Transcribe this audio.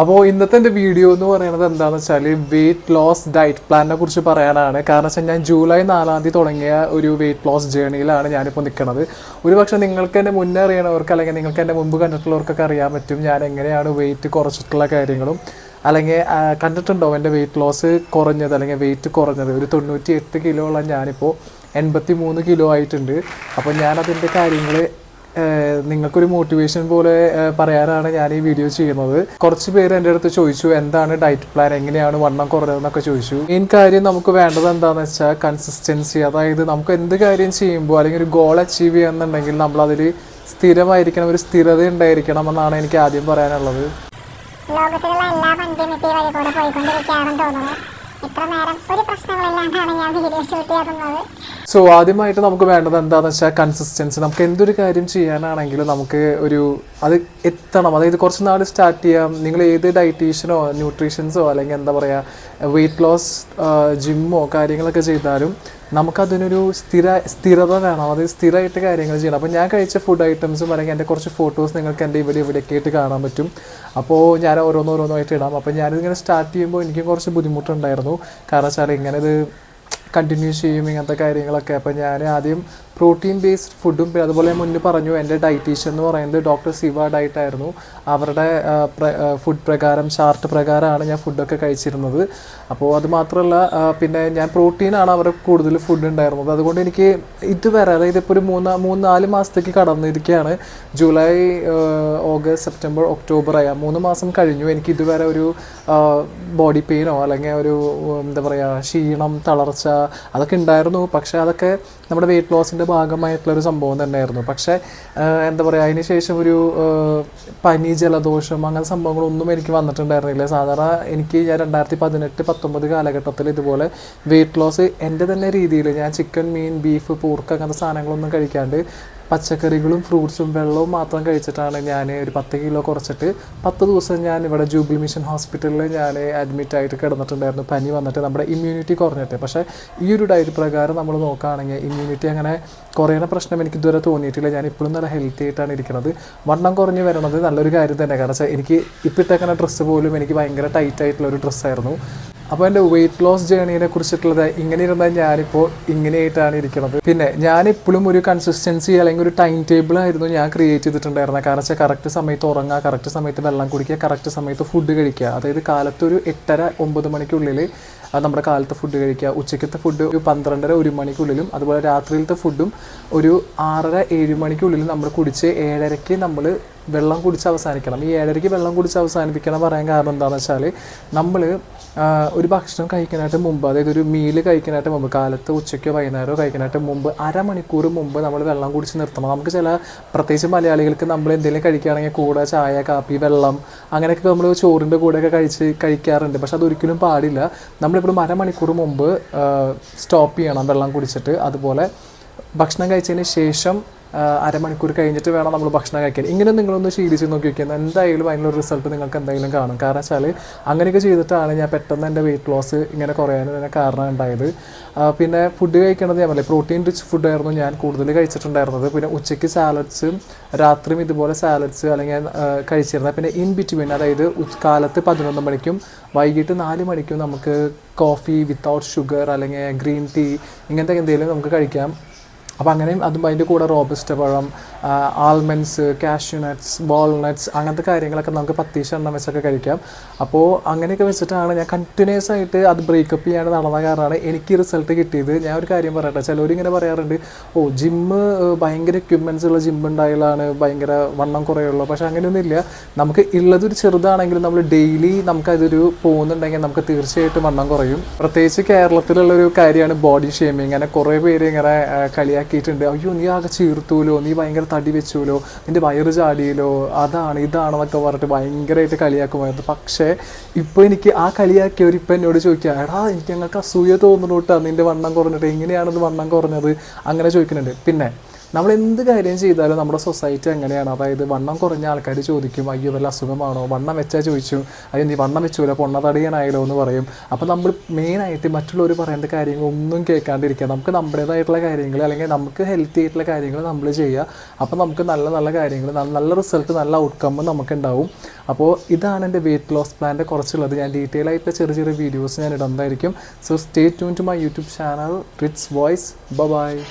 അപ്പോൾ ഇന്നത്തെ എന്റെ വീഡിയോ എന്ന് പറയുന്നത് എന്താണെന്ന് വെച്ചാൽ വെയിറ്റ് ലോസ് ഡയറ്റ് പ്ലാനിനെ കുറിച്ച് പറയാനാണ്. കാരണം വെച്ചാൽ ഞാൻ ജൂലൈ നാലാം തീയതി തുടങ്ങിയ ഒരു വെയിറ്റ് ലോസ് ജേണിയിലാണ് ഞാനിപ്പോൾ നിൽക്കുന്നത് ഒരു പക്ഷേ നിങ്ങൾക്ക് എന്റെ മുന്നേ അറിയണവർക്ക് അല്ലെങ്കിൽ നിങ്ങൾക്ക് എന്റെ മുമ്പ് കണ്ടിട്ടുള്ളവർക്കൊക്കെ അറിയാൻ പറ്റും ഞാൻ എങ്ങനെയാണ് വെയിറ്റ് കുറച്ചിട്ടുള്ള കാര്യങ്ങളും. അല്ലെങ്കിൽ കണ്ടിട്ടുണ്ടോ എന്റെ വെയിറ്റ് ലോസ് കുറഞ്ഞത് അല്ലെങ്കിൽ വെയിറ്റ് കുറഞ്ഞത്? ഒരു തൊണ്ണൂറ്റി എട്ട് കിലോ ഉള്ള ഞാനിപ്പോൾ എൺപത്തി മൂന്ന് കിലോ ആയിട്ടുണ്ട്. അപ്പോൾ ഞാനതിന്റെ കാര്യങ്ങൾ നിങ്ങൾക്കൊരു മോട്ടിവേഷൻ പോലെ പറയാനാണ് ഞാൻ ഈ വീഡിയോ ചെയ്യുന്നത്. കുറച്ച് പേര് എന്റെ അടുത്ത് ചോദിച്ചു എന്താണ് ഡയറ്റ് പ്ലാൻ എങ്ങനെയാണ് വണ്ണം കുറഞ്ഞതെന്നൊക്കെ ചോദിച്ചു. മെയിൻ കാര്യം നമുക്ക് വേണ്ടത് എന്താണെന്ന് വെച്ചാൽ കൺസിസ്റ്റൻസി അതായത് നമുക്ക് എന്ത് കാര്യം ചെയ്യുമ്പോൾ അല്ലെങ്കിൽ ഒരു ഗോൾ അച്ചീവ് ചെയ്യുന്നുണ്ടെങ്കിൽ നമ്മളതിൽ സ്ഥിരമായിരിക്കണം ഒരു സ്ഥിരത ഉണ്ടായിരിക്കണം എന്നാണ് എനിക്ക് ആദ്യം പറയാനുള്ളത്. ലോകത്തിലുള്ള എല്ലാ തോന്നുന്നു. ഇത്ര നേരം ഒരു പ്രശ്നങ്ങളില്ലാണ്ടാണ് ഞാൻ വീഡിയോ ഷൂട്ട് ചെയ്യുന്നത് സോ ആദ്യമായിട്ട് നമുക്ക് വേണ്ടത് എന്താണെന്ന് വെച്ചാൽ കൺസിസ്റ്റൻസി നമുക്ക് എന്തൊരു കാര്യം ചെയ്യാനാണെങ്കിലും നമുക്ക് ഒരു അത് എത്തണം. അതായത് കുറച്ച് നാൾ സ്റ്റാർട്ട് ചെയ്യാം. നിങ്ങൾ ഏത് ഡയറ്റീഷ്യനോ ന്യൂട്രീഷൻസോ അല്ലെങ്കിൽ എന്താ പറയുക വെയിറ്റ് ലോസ് ജിമ്മോ കാര്യങ്ങളൊക്കെ ചെയ്താലും നമുക്കതിനൊരു സ്ഥിര സ്ഥിരത വേണം. അതായത് സ്ഥിരമായിട്ട് കാര്യങ്ങൾ ചെയ്യണം. അപ്പോൾ ഞാൻ കഴിച്ച ഫുഡ് ഐറ്റംസും അല്ലെങ്കിൽ എന്റെ കുറച്ച് ഫോട്ടോസ് നിങ്ങൾക്ക് എന്റെ ഇവിടെ ഇവിടെയൊക്കെ ആയിട്ട് കാണാൻ പറ്റും. അപ്പോൾ ഞാൻ ഓരോന്നോരോന്നായിട്ട് ഇടാം. അപ്പോൾ ഞാനിതിങ്ങനെ സ്റ്റാർട്ട് ചെയ്യുമ്പോൾ എനിക്കും കുറച്ച് ബുദ്ധിമുട്ടുണ്ടായിരുന്നു. കാരണം വെച്ചാൽ ഇങ്ങനെ ഇത് കണ്ടിന്യൂ ചെയ്യും ഇങ്ങനത്തെ കാര്യങ്ങളൊക്കെ. അപ്പോൾ ഞാൻ ആദ്യം പ്രോട്ടീൻ ബേസ്ഡ് ഫുഡും പിന്നെ അതുപോലെ മുന്നേ പറഞ്ഞു എന്റെ ഡയറ്റീഷ്യൻ എന്ന് പറയുന്നത് ഡോക്ടർ ശിവ ഡയറ്റ് ആയിരുന്നു. അവരുടെ ഫുഡ് പ്രകാരം ചാർട്ട് പ്രകാരമാണ് ഞാൻ ഫുഡൊക്കെ കഴിച്ചിരുന്നത്. അപ്പോൾ അത് മാത്രമല്ല പിന്നെ ഞാൻ പ്രോട്ടീനാണ് അവരുടെ കൂടുതൽ ഫുഡ് ഉണ്ടായിരുന്നത്. അതുകൊണ്ട് എനിക്ക് ഇതുവരെ അതായത് ഇപ്പോൾ ഒരു മൂന്ന് മൂന്ന് നാല് മാസത്തേക്ക് കടന്നിരിക്കുകയാണ്. ജൂലൈ ഓഗസ്റ്റ് സെപ്റ്റംബർ ഒക്ടോബർ ആയ. മൂന്ന് മാസം കഴിഞ്ഞു. എനിക്ക് ഇതുവരെ ഒരു ബോഡി പെയിനോ അല്ലെങ്കിൽ ഒരു എന്താ പറയുക ക്ഷീണം തളർച്ച അതൊക്കെ ഉണ്ടായിരുന്നു. പക്ഷേ അതൊക്കെ നമ്മുടെ വെയിറ്റ് ലോസിന്റെ ഭാഗമായിട്ടുള്ള ഒരു സംഭവം തന്നെയായിരുന്നു. പക്ഷേ എന്താ പറയുക അതിന് ശേഷം ഒരു പനി ജലദോഷം അങ്ങനത്തെ സംഭവങ്ങളൊന്നും എനിക്ക് വന്നിട്ടുണ്ടായിരുന്നില്ല. സാധാരണ എനിക്ക് ഞാൻ രണ്ടായിരത്തി പതിനെട്ട് പത്തൊമ്പത് കാലഘട്ടത്തിൽ ഇതുപോലെ വെയിറ്റ് ലോസ് എന്റെ തന്നെ രീതിയിൽ ഞാൻ ചിക്കൻ മീൻ ബീഫ് പൂർക്ക് അങ്ങനത്തെ സാധനങ്ങളൊന്നും കഴിക്കാണ്ട് പച്ചക്കറികളും ഫ്രൂട്ട്സും വെള്ളവും മാത്രം കഴിച്ചിട്ടാണ് ഞാൻ ഒരു പത്ത് കിലോ കുറച്ചിട്ട് പത്ത് ദിവസം ഞാൻ ഇവിടെ ജൂബിലി മിഷൻ ഹോസ്പിറ്റലിൽ ഞാൻ അഡ്മിറ്റ് ആയിട്ട് കിടന്നിട്ടുണ്ടായിരുന്നു. പനി വന്നിട്ട് നമ്മുടെ ഇമ്മ്യൂണിറ്റി കുറഞ്ഞിട്ട്. പക്ഷേ ഈ ഒരു ഡയറ്റ് പ്രകാരം നമ്മൾ നോക്കുകയാണെങ്കിൽ ഇമ്മ്യൂണിറ്റി അങ്ങനെ കുറയുന്ന പ്രശ്നം എനിക്ക് ഇതുവരെ തോന്നിയിട്ടില്ല. ഞാൻ ഇപ്പോഴും നല്ല ഹെൽത്തി ആയിട്ടാണ് ഇരിക്കുന്നത്. വണ്ണം കുറഞ്ഞ് വരണത് നല്ലൊരു കാര്യം തന്നെ. കാരണം വെച്ചാൽ എനിക്ക് ഇപ്പോഴത്തെ ഇട്ടേക്കുന്ന ഡ്രസ്സ് പോലും എനിക്ക് ഭയങ്കര ടൈറ്റ് ആയിട്ടുള്ള ഒരു ഡ്രസ്സായിരുന്നു അപ്പോൾ എന്റെ വെയിറ്റ് ലോസ് ജേണിയെ കുറിച്ചിട്ടുള്ളത് ഇങ്ങനെ ഇരുന്നാൽ ഞാനിപ്പോൾ ഇങ്ങനെയായിട്ടാണ് ഇരിക്കുന്നത് പിന്നെ ഞാനിപ്പോഴും ഒരു കൺസിസ്റ്റൻസി അല്ലെങ്കിൽ ഒരു ടൈം ടേബിൾ ആയിരുന്നു ഞാൻ ക്രിയേറ്റ് ചെയ്തിട്ടുണ്ടായിരുന്നത്. കാരണം വെച്ചാൽ കറക്റ്റ് സമയത്ത് ഉറങ്ങുക കറക്റ്റ് സമയത്ത് വെള്ളം കുടിക്കുക കറക്റ്റ് സമയത്ത് ഫുഡ് കഴിക്കുക. അതായത് കാലത്ത് ഒരു എട്ടര ഒമ്പത് മണിക്കുള്ളിൽ നമ്മുടെ കാലത്തെ ഫുഡ് കഴിക്കുക. ഉച്ചക്കത്തെ ഫുഡ് ഒരു പന്ത്രണ്ടര ഒരു മണിക്കുള്ളിലും അതുപോലെ രാത്രിയിലത്തെ ഫുഡും ഒരു ആറര ഏഴ് മണിക്കുള്ളിലും നമ്മൾ കുടിച്ച് ഏഴരയ്ക്ക് നമ്മൾ വെള്ളം കുടിച്ച് അവസാനിക്കണം. ഈ ഏഴരയ്ക്ക് വെള്ളം കുടിച്ച് അവസാനിപ്പിക്കണം പറയാൻ കാരണം എന്താണെന്ന് വെച്ചാൽ നമ്മൾ ഒരു ഭക്ഷണം കഴിക്കാനായിട്ട് മുമ്പ് അതായത് ഒരു മീൽ കഴിക്കാനായിട്ട് മുമ്പ് കാലത്ത് ഉച്ചയ്ക്കോ വൈകുന്നേരമോ കഴിക്കാനായിട്ട് മുമ്പ് അരമണിക്കൂർ മുമ്പ് നമ്മൾ വെള്ളം കുടിച്ച് നിർത്തണം. നമുക്ക് ചില പ്രത്യേകിച്ച് മലയാളികൾക്ക് നമ്മൾ എന്തെങ്കിലും കഴിക്കുകയാണെങ്കിൽ കൂടെ ചായ കാപ്പി വെള്ളം അങ്ങനെയൊക്കെ നമ്മൾ ചോറിന്റെ കൂടെയൊക്കെ കഴിച്ച് കഴിക്കാറുണ്ട്. പക്ഷെ അതൊരിക്കലും പാടില്ല. നമ്മളിപ്പോഴും അരമണിക്കൂർ മുമ്പ് സ്റ്റോപ്പ് ചെയ്യണം വെള്ളം കുടിച്ചിട്ട്. അതുപോലെ ഭക്ഷണം കഴിച്ചതിന് ശേഷം അരമണിക്കൂർ കഴിഞ്ഞിട്ട് വേണം നമ്മൾ ഭക്ഷണം കഴിക്കാൻ. ഇങ്ങനെ നിങ്ങളൊന്ന് ശീലിച്ച് നോക്കി നോക്കിയാൽ എന്തായാലും അതിനുള്ള റിസൾട്ട് നിങ്ങൾക്ക് എന്തായാലും കാണും. കാരണം വെച്ചാൽ അങ്ങനെയൊക്കെ ചെയ്തിട്ടാണ് ഞാൻ പെട്ടെന്ന് എന്റെ വെയിറ്റ് ലോസ് ഇങ്ങനെ കുറയാനും തന്നെ കാരണം ഉണ്ടായത്. പിന്നെ ഫുഡ് കഴിക്കണത് ഞാൻ പ്രോട്ടീൻ റിച്ച് ഫുഡായിരുന്നു ഞാൻ കൂടുതൽ കഴിച്ചിട്ടുണ്ടായിരുന്നത്. പിന്നെ ഉച്ചയ്ക്ക് സാലഡ്സും രാത്രിയും ഇതുപോലെ സാലഡ്സ് അല്ലെങ്കിൽ കഴിച്ചിരുന്നത്. പിന്നെ ഇൻ ബിറ്റ്വീൻ അതായത് കാലത്ത് പതിനൊന്ന് മണിക്കും വൈകിട്ട് നാല് മണിക്കും നമുക്ക് കോഫി വിത്തൗട്ട് ഷുഗർ അല്ലെങ്കിൽ ഗ്രീൻ ടീ ഇങ്ങനത്തെ എന്തെങ്കിലും നമുക്ക് കഴിക്കാം. അപ്പോൾ അങ്ങനെയും അതും അതിന്റെ കൂടെ റോബസ്റ്റ് പഴം ആൽമണ്ട്സ് കാഷ്യൂനട്ട്സ് വാൾനട്ട്സ് അങ്ങനത്തെ കാര്യങ്ങളൊക്കെ നമുക്ക് പത്തീശ എണ്ണം വെച്ചൊക്കെ കഴിക്കാം. അപ്പോൾ അങ്ങനെയൊക്കെ വെച്ചിട്ടാണ് ഞാൻ കണ്ടിന്യൂസ് ആയിട്ട് അത് ബ്രേക്കപ്പ് ചെയ്യാൻ നടന്ന കാരണമാണ് എനിക്ക് റിസൾട്ട് കിട്ടിയത്. ഞാൻ ഒരു കാര്യം പറയട്ടെ ചിലവരിങ്ങനെ പറയാറുണ്ട് ഓ ജിമ്മ് ഭയങ്കര എക്യുപ്മെന്റ്സ് ഉള്ള ജിം ഉണ്ടായാലാണ് ഭയങ്കര വണ്ണം കുറയുള്ളൂ. പക്ഷേ അങ്ങനെയൊന്നുമില്ല. നമുക്ക് ഉള്ളതൊരു ചെറുതാണെങ്കിലും നമ്മൾ ഡെയിലി നമുക്കതൊരു പോകുന്നുണ്ടെങ്കിൽ നമുക്ക് തീർച്ചയായിട്ടും വണ്ണം കുറയും. പ്രത്യേകിച്ച് കേരളത്തിലുള്ള ഒരു കാര്യമാണ് ബോഡി ഷേമിങ് അങ്ങനെ കുറേ പേര് ഇങ്ങനെ ആ, കളിയാക്കിയിട്ടുണ്ട് അയ്യോ നീ ആകെ ചീർത്തൂലോ? നീ ഭയങ്കര തടി വെച്ചൂലോ? നിന്റെ വയറ് ചാടിയല്ലോ? അതാണ് ഇതാണെന്നൊക്കെ പറഞ്ഞിട്ട് ഭയങ്കരമായിട്ട് കളിയാക്കുമായിരുന്നു പക്ഷേ ഇപ്പോൾ എനിക്ക് ആ കളിയാക്കിയവർ ഇപ്പം എന്നോട് ചോദിക്കുക എടാ എനിക്ക് ഞങ്ങൾക്ക് അസൂയ തോന്നുന്നു കേട്ടോ നിന്റെ വണ്ണം കുറഞ്ഞിട്ട്. എങ്ങനെയാണത് വണ്ണം കുറഞ്ഞത്? അങ്ങനെ ചോദിക്കുന്നുണ്ട്. പിന്നെ നമ്മൾ എന്ത് കാര്യം ചെയ്താലും നമ്മുടെ സൊസൈറ്റി എങ്ങനെയാണ്? അതായത് വണ്ണം കുറഞ്ഞ ആൾക്കാർ ചോദിക്കും അയ്യോ വല്ല അസുഖമാണോ? വണ്ണം വെച്ചാൽ ചോദിച്ചു. അയ്യോ നീ വണ്ണം വെച്ചൂല പൊണ്ണ തടിയനായാലോ എന്ന് പറയും. അപ്പോൾ നമ്മൾ മെയിനായിട്ട് മറ്റുള്ളവർ പറയേണ്ട കാര്യങ്ങൾ ഒന്നും കേൾക്കാണ്ടിരിക്കുക. നമുക്ക് നമ്മുടേതായിട്ടുള്ള കാര്യങ്ങൾ അല്ലെങ്കിൽ നമുക്ക് ഹെൽത്തി ആയിട്ടുള്ള കാര്യങ്ങൾ നമ്മൾ ചെയ്യുക. അപ്പോൾ നമുക്ക് നല്ല നല്ല കാര്യങ്ങൾ നല്ല- റിസൾട്ട് നല്ല ഔട്ട്കം നമുക്ക് ഉണ്ടാവും അപ്പോൾ ഇതാണ് എന്റെ വെയിറ്റ് ലോസ് പ്ലാന്റെ കുറച്ചുള്ളത്. ഞാൻ ഡീറ്റെയിൽ ആയിട്ടുള്ള ചെറിയ ചെറിയ വീഡിയോസ് ഞാൻ ഇടുന്നതായിരിക്കും. So stay tune to my YouTube channel Ritz Voice bye